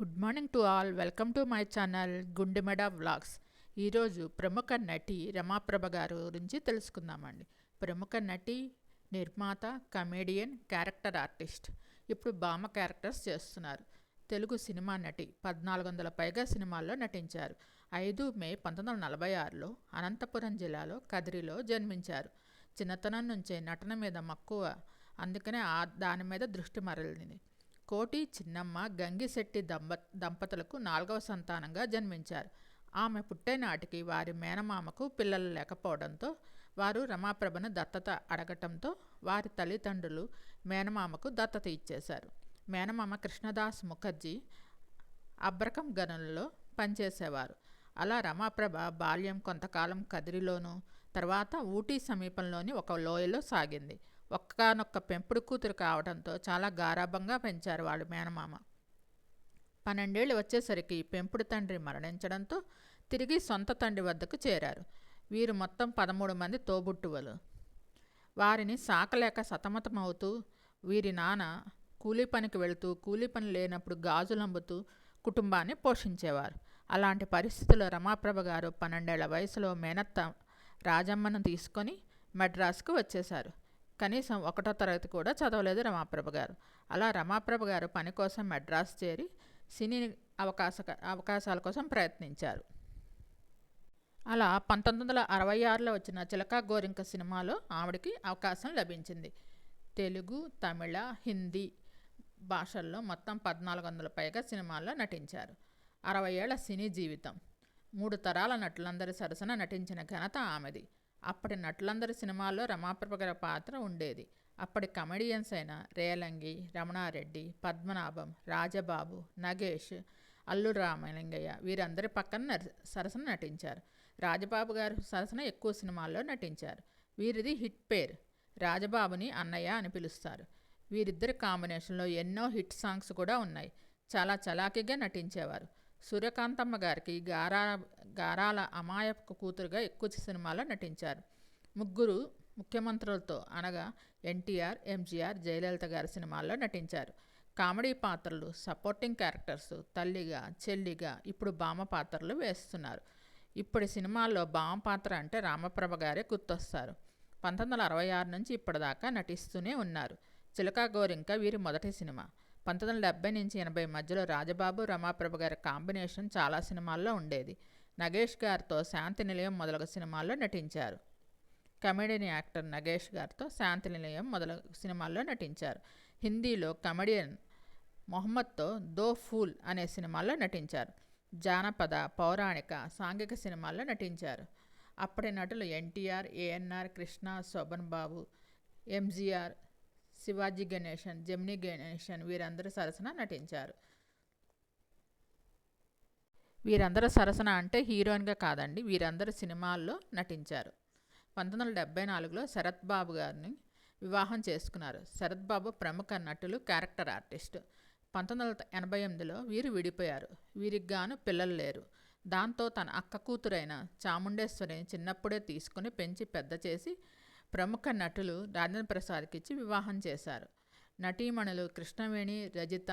Good morning to all. Welcome to my channel Gundemeda vlogs. ఈరోజు ప్రముఖ నటి రమాప్రభ గారు గురించి తెలుసుకుందామండి. ప్రముఖ నటి నిర్మాత కమేడియన్ క్యారెక్టర్ ఆర్టిస్ట్. ఇప్పుడు బామ క్యారెక్టర్స్ చేస్తున్నారు. తెలుగు సినిమా నటి పద్నాలుగు వందల పైగా సినిమాల్లో నటించారు. ఐదు మే పంతొమ్మిది వందల నలభై ఆరులో అనంతపురం జిల్లాలో కదిరిలో జన్మించారు. చిన్నతనం నుంచే నటన మీద మక్కువ. అందుకనే ఆ దాని మీద దృష్టి మరలింది. కోటి చిన్నమ్మ గంగిశెట్టి దంప దంపతులకు నాలుగవ సంతానంగా జన్మించారు. ఆమె పుట్టేనాటికి వారి మేనమామకు పిల్లలు లేకపోవడంతో వారు రమాప్రభను దత్తత అడగటంతో వారి తల్లిదండ్రులు మేనమామకు దత్తత ఇచ్చేశారు. మేనమామ కృష్ణదాస్ ముఖర్జీ అబ్రకం గనులలో పనిచేసేవారు. అలా రమాప్రభ బాల్యం కొంతకాలం కదిరిలోనూ తర్వాత ఊటీ సమీపంలోని ఒక లోయలో సాగింది. ఒక్కనొక్క పెంపుడు కూతురు కావడంతో చాలా గారాభంగా పెంచారు వాళ్ళు మేనమామ. పన్నెండేళ్ళు వచ్చేసరికి పెంపుడు తండ్రి మరణించడంతో తిరిగి సొంత తండ్రి వద్దకు చేరారు. వీరు మొత్తం పదమూడు మంది తోబుట్టువలు. వారిని సాకలేక సతమతమవుతూ వీరి నాన్న కూలీ పనికి వెళుతూ కూలీ పని లేనప్పుడు గాజులు అమ్ముతూ కుటుంబాన్ని పోషించేవారు. అలాంటి పరిస్థితుల్లో రమాప్రభ గారు పన్నెండేళ్ళ వయసులో మేనత్త రాజమ్మను తీసుకొని మద్రాసుకు వచ్చేశారు. కనీసం ఒకటో తరగతి కూడా చదవలేదు రమాప్రభ గారు. అలా రమాప్రభ గారు పని కోసం మెడ్రాస్ చేరి సినీ అవకాశ అవకాశాల కోసం ప్రయత్నించారు. అలా పంతొమ్మిది వందల అరవై ఆరులో వచ్చిన చిలకా గోరింక సినిమాలో ఆవిడకి అవకాశం లభించింది. తెలుగు తమిళ హిందీ భాషల్లో మొత్తం పద్నాలుగు వందల పైగా సినిమాల్లో నటించారు. అరవై ఏళ్ళ సినీ జీవితం. మూడు తరాల నటులందరి సరసన నటించిన ఘనత ఆమెది. అప్పటి నటులందరి సినిమాల్లో రమాప్రభ గారి పాత్ర ఉండేది. అప్పటి కమెడియన్స్ అయిన రేలంగి రమణారెడ్డి పద్మనాభం రాజబాబు నగేష్ అల్లు రామలింగయ్య వీరందరి పక్కన సరసన నటించారు. రాజబాబు గారు సరసన ఎక్కువ సినిమాల్లో నటించారు. వీరిది హిట్ పేర్ రాజబాబుని అన్నయ్య అని పిలుస్తారు. వీరిద్దరి కాంబినేషన్లో ఎన్నో హిట్ సాంగ్స్ కూడా ఉన్నాయి. చాలా చలాకీగా నటించేవారు. సూర్యకాంతమ్మ గారికి గారా గారాల అమాయపు కూతురుగా ఎక్కువ సినిమాలో నటించారు. ముగ్గురు ముఖ్యమంత్రులతో అనగా ఎన్టీఆర్ ఎంజీఆర్ జయలలిత గారి సినిమాల్లో నటించారు. కామెడీ పాత్రలు సపోర్టింగ్ క్యారెక్టర్స్ తల్లిగా చెల్లిగా ఇప్పుడు బామ పాత్రలు వేస్తున్నారు. ఇప్పటి సినిమాల్లో బామ పాత్ర అంటే రామప్రభ గారే గుర్తొస్తారు. పంతొమ్మిది వందల అరవై ఆరు నుంచి ఇప్పటిదాకా నటిస్తూనే ఉన్నారు. చిలకా గోరింక వీరి మొదటి సినిమా. పంతొమ్మిది వందల డెబ్బై నుంచి ఎనభై మధ్యలో రాజబాబు రమాప్రభ గారి కాంబినేషన్ చాలా సినిమాల్లో ఉండేది. నగేష్ గారితో శాంతి నిలయం మొదలగు సినిమాల్లో నటించారు. కమెడియన్ యాక్టర్ నగేష్ గారితో శాంతి నిలయం మొదలగు సినిమాల్లో నటించారు. హిందీలో కమెడియన్ మొహమ్మద్తో దో ఫూల్ అనే సినిమాల్లో నటించారు. జానపద పౌరాణిక సాంఘిక సినిమాల్లో నటించారు. అప్పటి నటులు ఎన్టీఆర్ ఏఎన్ఆర్ కృష్ణ శోభన్ బాబు ఎంజీఆర్ శివాజీ గణేషన్ జమినీ గణేషన్ వీరందరూ సరసన నటించారు. వీరందరూ సరసన అంటే హీరోయిన్గా కాదండి వీరందరూ సినిమాల్లో నటించారు. పంతొమ్మిది వందల డెబ్బై నాలుగులో శరత్ బాబు గారిని వివాహం చేసుకున్నారు. శరత్ బాబు ప్రముఖ నటులు క్యారెక్టర్ ఆర్టిస్ట్. పంతొమ్మిది వందల ఎనభై ఎనిమిదిలో వీరు విడిపోయారు. వీరికి గాను పిల్లలు లేరు. దాంతో తన అక్క కూతురైన చాముండేశ్వరిని చిన్నప్పుడే తీసుకుని పెంచి పెద్ద చేసి ప్రముఖ నటులు రాజేంద్ర ప్రసాద్కి ఇచ్చి వివాహం చేశారు. నటీమణులు కృష్ణవేణి రజిత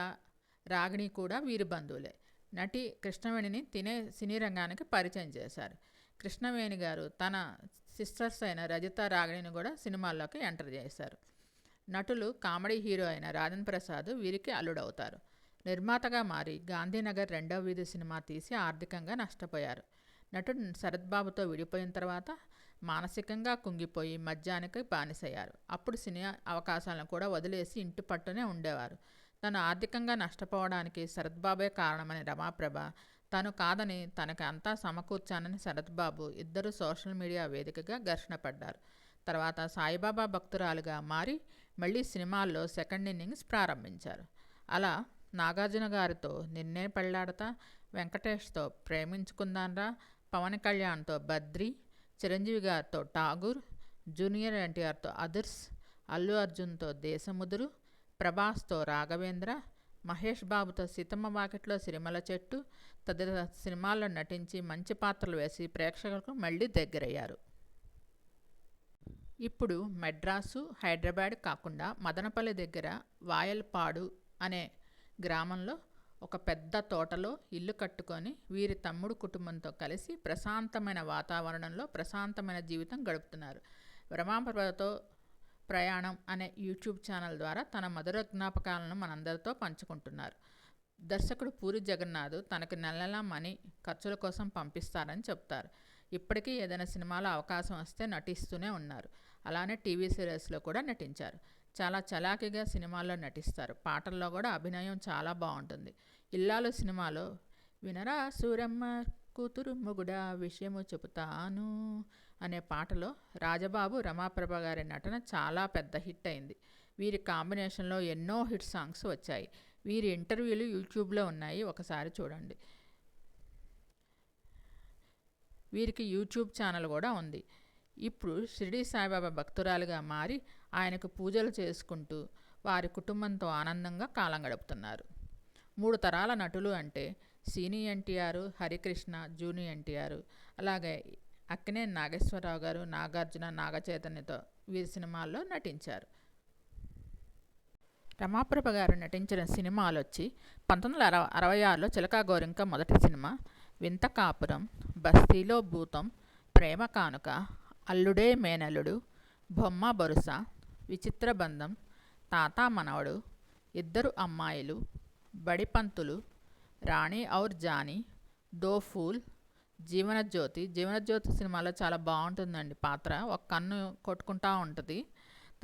రాగిణి కూడా వీరి బంధువులే. నటి కృష్ణవేణిని తినే సినీ రంగానికి పరిచయం చేశారు. కృష్ణవేణి గారు తన సిస్టర్స్ అయిన రజిత రాగిణిని కూడా సినిమాల్లోకి ఎంటర్ చేశారు. నటులు కామెడీ హీరో అయిన రాజన్ ప్రసాద్ వీరికి అల్లుడవుతారు. నిర్మాతగా మారి గాంధీనగర్ రెండవ వీధి సినిమా తీసి ఆర్థికంగా నష్టపోయారు. నటుడు శరత్ బాబుతో విడిపోయిన తర్వాత మానసికంగా కుంగిపోయి మద్యానికి బానిసయ్యారు. అప్పుడు సినీ అవకాశాలను కూడా వదిలేసి ఇంటి పట్టునే ఉండేవారు. తను ఆర్థికంగా నష్టపోవడానికి శరత్బాబే కారణమని రమాప్రభ తను కాదని తనకి అంతా సమకూర్చానని శరత్బాబు ఇద్దరు సోషల్ మీడియా వేదికగా ఘర్షణ పడ్డారు. తర్వాత సాయిబాబా భక్తురాలుగా మారి మళ్ళీ సినిమాల్లో సెకండ్ ఇన్నింగ్స్ ప్రారంభించారు. అలా నాగార్జున గారితో నిన్నే పెళ్ళాడతా వెంకటేష్తో ప్రేమించుకుందాన్రా పవన్ కళ్యాణ్తో బద్రి చిరంజీవి గారితో ఠాగూర్ జూనియర్ ఎన్టీఆర్తో అదర్స్ అల్లు అర్జున్తో దేశముదురు ప్రభాస్తో రాఘవేంద్ర మహేష్ బాబుతో సీతమ్మ వాకిట్లో సిరిమల చెట్టు తదితర సినిమాల్లో నటించి మంచి పాత్రలు వేసి ప్రేక్షకులకు మళ్ళీ దగ్గరయ్యారు. ఇప్పుడు మెడ్రాసు హైదరాబాద్ కాకుండా మదనపల్లి దగ్గర వాయల్పాడు అనే గ్రామంలో ఒక పెద్ద తోటలో ఇల్లు కట్టుకొని వీరి తమ్ముడు కుటుంబంతో కలిసి ప్రశాంతమైన వాతావరణంలో ప్రశాంతమైన జీవితం గడుపుతున్నారు. రమాప్రభతో ప్రయాణం అనే యూట్యూబ్ ఛానల్ ద్వారా తన మధుర జ్ఞాపకాలను మనందరితో పంచుకుంటున్నారు. దర్శకుడు పూరి జగన్నాథ్ తనకు నెల నెలా మనీ ఖర్చుల కోసం పంపిస్తారని చెప్తారు. ఇప్పటికీ ఏదైనా సినిమాలో అవకాశం వస్తే నటిస్తూనే ఉన్నారు. అలానే టీవీ సీరియల్స్లో కూడా నటించారు. చాలా చలాకీగా సినిమాల్లో నటిస్తారు. పాటల్లో కూడా అభినయం చాలా బాగుంటుంది. ఇల్లాలు సినిమాలో వినరా సూరమ్మ కూతురు మొగుడా విషయము చెబుతాను అనే పాటలో రాజబాబు రమాప్రభ గారి నటన చాలా పెద్ద హిట్ అయింది. వీరి కాంబినేషన్లో ఎన్నో హిట్ సాంగ్స్ వచ్చాయి. వీరి ఇంటర్వ్యూలు యూట్యూబ్లో ఉన్నాయి. ఒకసారి చూడండి. వీరికి యూట్యూబ్ ఛానల్ కూడా ఉంది. ఇప్పుడు షిరిడి సాయిబాబా భక్తురాలుగా మారి ఆయనకు పూజలు చేసుకుంటూ వారి కుటుంబంతో ఆనందంగా కాలం గడుపుతున్నారు. మూడు తరాల నటులు అంటే సీని ఎన్టీఆర్ హరికృష్ణ జూని ఎన్టీఆర్. అలాగే అక్కినే నాగేశ్వరరావు గారు నాగార్జున నాగచైతన్యతో వీరి సినిమాల్లో నటించారు. రమాప్రభ గారు నటించిన సినిమాలు వచ్చి పంతొమ్మిది వందల అరవై అరవై ఆరులో చిలకా గోరింక మొదటి సినిమా వింత కాపురం బస్తీలో భూతం ప్రేమ కానుక అల్లుడే మేనల్లుడు బొమ్మ బొరుస విచిత్ర బంధం. తాత మనవడు ఇద్దరు అమ్మాయిలు బడిపంతులు రాణి ఔర్ జానీ దో ఫూల్ జీవనజ్యోతి. జీవనజ్యోతి సినిమాలో చాలా బాగుంటుందండి పాత్ర. ఒక కన్ను కొట్టుకుంటా ఉంటుంది.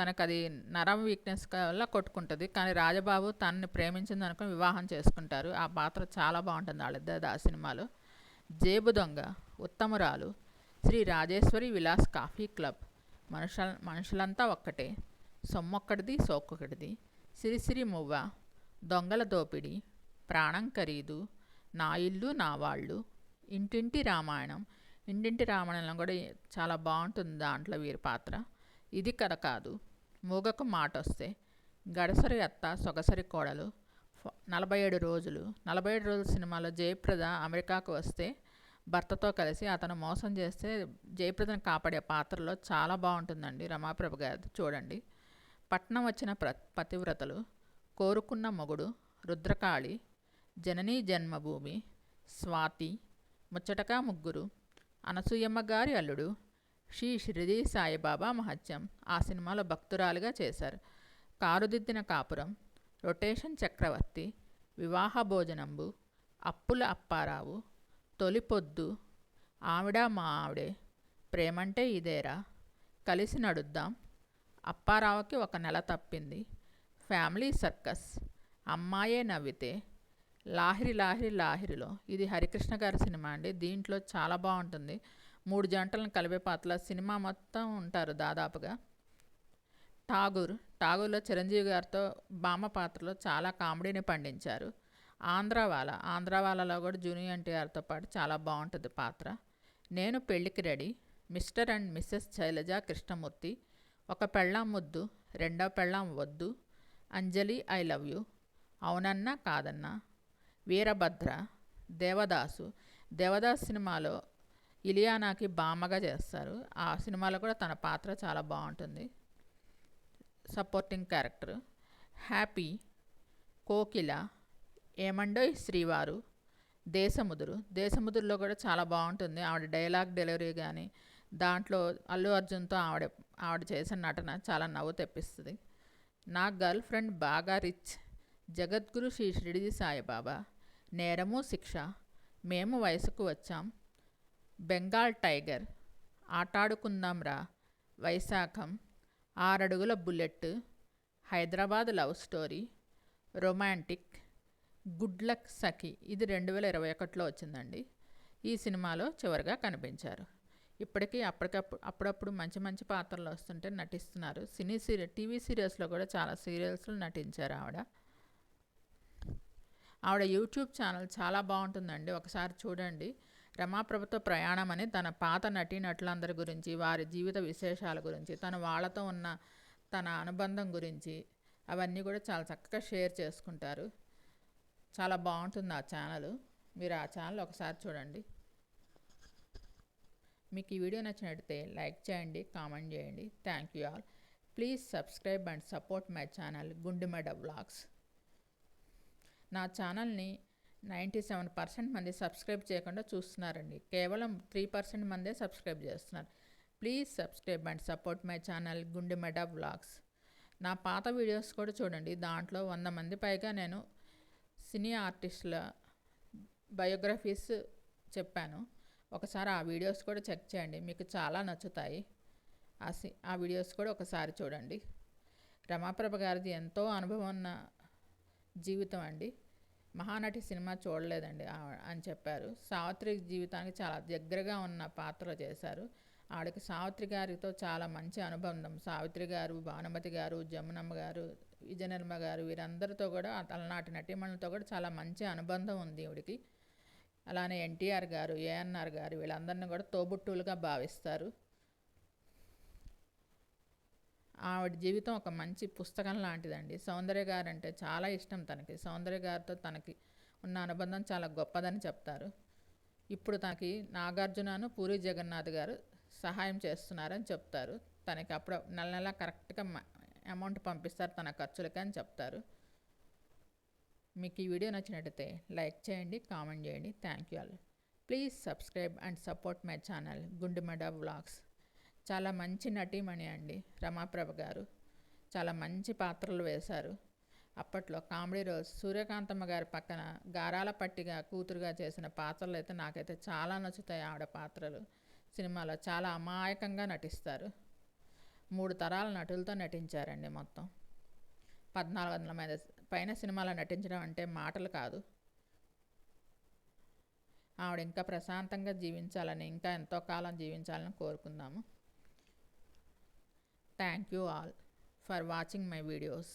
తనకు అది నరం వీక్నెస్ వల్ల కొట్టుకుంటుంది. కానీ రాజబాబు తనని ప్రేమించింది అనుకుని వివాహం చేసుకుంటారు. ఆ పాత్ర చాలా బాగుంటుంది వాళ్ళిద్దరు ఆ సినిమాలో. Jebu Donga Uttamuralu Sri Rajeshwari Vilas coffee club. మనుషుల మనుషులంతా ఒక్కటే. సొమ్మొక్కడిది సోక్కొకటిది సిరిసిరి మువ్వ దొంగల దోపిడి ప్రాణం ఖరీదు నా ఇల్లు నా వాళ్ళు. ఇంటింటి రామాయణం. ఇంటింటి రామాయణం కూడా చాలా బాగుంటుంది దాంట్లో వీరి పాత్ర. ఇది కథ కాదు. మూగకు మాట వస్తే గడసరి అత్త సొగసరి కోడలు. నలభై ఏడు రోజులు. నలభై ఏడు రోజుల సినిమాలో జయప్రద అమెరికాకు వస్తే భర్తతో కలిసి అతను మోసం చేస్తే జయప్రదను కాపాడే పాత్రలో చాలా బాగుంటుందండి రమాప్రభ గారి చూడండి. పట్నం వచ్చిన ప్ర పతివ్రతలు కోరుకున్న మొగుడు రుద్రకాళి జననీ జన్మభూమి స్వాతి ముచ్చటకా ముగ్గురు అనసూయమ్మ గారి అల్లుడు శ్రీ షిరిడి సాయిబాబా మహత్యం ఆ సినిమాలో భక్తురాలుగా చేశారు. కారుదిద్దిన కాపురం రొటేషన్ చక్రవర్తి వివాహ భోజనంబు అప్పుల అప్పారావు తొలిపొద్దు ఆవిడ మా ఆవిడే ప్రేమంటే ఇదేరా కలిసి నడుద్దాం అప్పారావుకి ఒక నెల తప్పింది. Family circus. అమ్మాయే నవ్వితే లాహిరి లాహిరి లాహిరిలో. ఇది హరికృష్ణ గారి సినిమా అండి. దీంట్లో చాలా బాగుంటుంది. మూడు జంటలను కలిపే పాత్రలో సినిమా మొత్తం ఉంటారు దాదాపుగా. ఠాగూర్ ఠాగూర్లో చిరంజీవి గారితో బామ్మ పాత్రలో చాలా కామెడీని పండించారు. ఆంధ్రావాల ఆంధ్రావాలలో కూడా జూనియర్ ఎన్టీఆర్తో పాటు చాలా బాగుంటుంది పాత్ర. నేను పెళ్ళికి ready. Mister and missus Sailaja Krishnamurthy. ఒక పెళ్ళాం ముద్దు రెండో పెళ్ళాం వద్దు అంజలి ఐ లవ్ యూ అవునన్నా కాదన్నా. వీరభద్ర దేవదాసు దేవదాస్ సినిమాలో ఇలియానాకి బామ్మగా చేస్తారు. ఆ సినిమాలో కూడా తన పాత్ర చాలా బాగుంటుంది. Supporting character. హ్యాపీ కోకిల ఏమండోయ్ శ్రీవారు దేశముదురు. దేశముదురులో కూడా చాలా బాగుంటుంది. ఆవిడ డైలాగ్ డెలివరీ కానీ దాంట్లో అల్లు అర్జున్తో ఆవిడ ఆవిడ చేసిన నటన చాలా నవ్వు తెప్పిస్తుంది. నా గర్ల్ ఫ్రెండ్ బాగా రిచ్. జగద్గురు శ్రీ షిరిడి సాయిబాబా. నేరము శిక్ష. మేము వయసుకు వచ్చాం. బెంగాల్ టైగర్. ఆటాడుకుందాంరా వైశాఖం. ఆరడుగుల bullet Hyderabad love story. Romantic. Good luck Sakhi. ఇది రెండు వేల ఇరవై ఒకటిలో వచ్చిందండి. ఈ సినిమాలో చివరిగా కనిపించారు. ఇప్పటికీ అప్పటికప్పుడు అప్పుడప్పుడు మంచి మంచి పాత్రలు వస్తుంటే నటిస్తున్నారు. సినీ సీరియల్ టీవీ సీరియల్స్లో కూడా చాలా సీరియల్స్లో నటించారు ఆవిడ. ఆవిడ యూట్యూబ్ ఛానల్ చాలా బాగుంటుందండి. ఒకసారి చూడండి. రమాప్రభతో ప్రయాణం అని తన పాత నటీనటులందరి గురించి వారి జీవిత విశేషాల గురించి తన వాళ్ళతో ఉన్న తన అనుబంధం గురించి అవన్నీ కూడా చాలా చక్కగా షేర్ చేసుకుంటారు. చాలా బాగుంటుంది ఆ ఛానల్. మీరు ఆ ఛానల్ ఒకసారి చూడండి. మీకు ఈ వీడియో నచ్చినట్లయితే లైక్ చేయండి కామెంట్ చేయండి. Thank you all please subscribe and support my channel Gundemeda vlogs నా ఛానల్ని నైంటీ సెవెన్ పర్సెంట్ మంది సబ్స్క్రైబ్ చేయకుండా చూస్తున్నారండి. కేవలం త్రీ పర్సెంట్ మందే సబ్స్క్రైబ్ చేస్తున్నారు. Please subscribe and support my channel Gundemeda vlogs నా పాత వీడియోస్ కూడా చూడండి. దాంట్లో వంద మంది పైగా నేను సినీ ఆర్టిస్టుల బయోగ్రఫీస్ చెప్పాను. ఒకసారి ఆ వీడియోస్ కూడా చెక్ చేయండి. మీకు చాలా నచ్చుతాయి. ఆ సి ఆ వీడియోస్ కూడా ఒకసారి చూడండి. రమాప్రభ గారిది ఎంతో అనుభవం ఉన్న జీవితం అండి. మహానటి సినిమా చూడలేదండి అని చెప్పారు. సావిత్రి జీవితానికి చాలా దగ్గరగా ఉన్న పాత్ర చేశారు. ఆవిడకి సావిత్రి గారితో చాలా మంచి అనుబంధం సావిత్రి గారు భానుమతి గారు జమునమ్మ గారు విజయనిర్మ గారు వీరందరితో కూడా తలనాటి నటీమణులతో కూడా చాలా మంచి అనుబంధం ఉంది ఈవిడికి. అలానే ఎన్టీఆర్ గారు ఏఎన్ఆర్ గారు వీళ్ళందరినీ కూడా తోబుట్టువులుగా భావిస్తారు. ఆవిడ జీవితం ఒక మంచి పుస్తకం లాంటిదండి. సౌందర్య గారు అంటే చాలా ఇష్టం తనకి. సౌందర్య గారితో తనకి ఉన్న అనుబంధం చాలా గొప్పదని చెప్తారు. ఇప్పుడు తనకి నాగార్జునను పూరి జగన్నాథ్ గారు సహాయం చేస్తున్నారని చెప్తారు. తనకి అప్పుడు నెల నెల కరెక్ట్గా అమౌంట్ పంపిస్తారు తన ఖర్చులకి అని చెప్తారు. మీకు ఈ వీడియో నచ్చినట్టయితే లైక్ చేయండి కామెంట్ చేయండి. Thank you all please subscribe and support my channel Gundemeda vlogs చాలా మంచి నటీమణి అండి రమాప్రభ గారు. చాలా మంచి పాత్రలు వేశారు. అప్పట్లో కామెడీ రోజ్ సూర్యకాంతమ్మ గారి పక్కన గారాల పట్టిగా కూతురుగా చేసిన పాత్రలు అయితే నాకైతే చాలా నచ్చుతాయి ఆవిడ పాత్రలు. సినిమాలో చాలా అమాయకంగా నటిస్తారు. మూడు తరాల నటులతో నటించారండి మొత్తం. పద్నాలుగు వందల మంది పైన సినిమాలో నటించడం అంటే మాటలు కాదు. ఆవిడ ఇంకా ప్రశాంతంగా జీవించాలని ఇంకా ఎంతో కాలం జీవించాలని కోరుకుందాము. Thank you all for watching my videos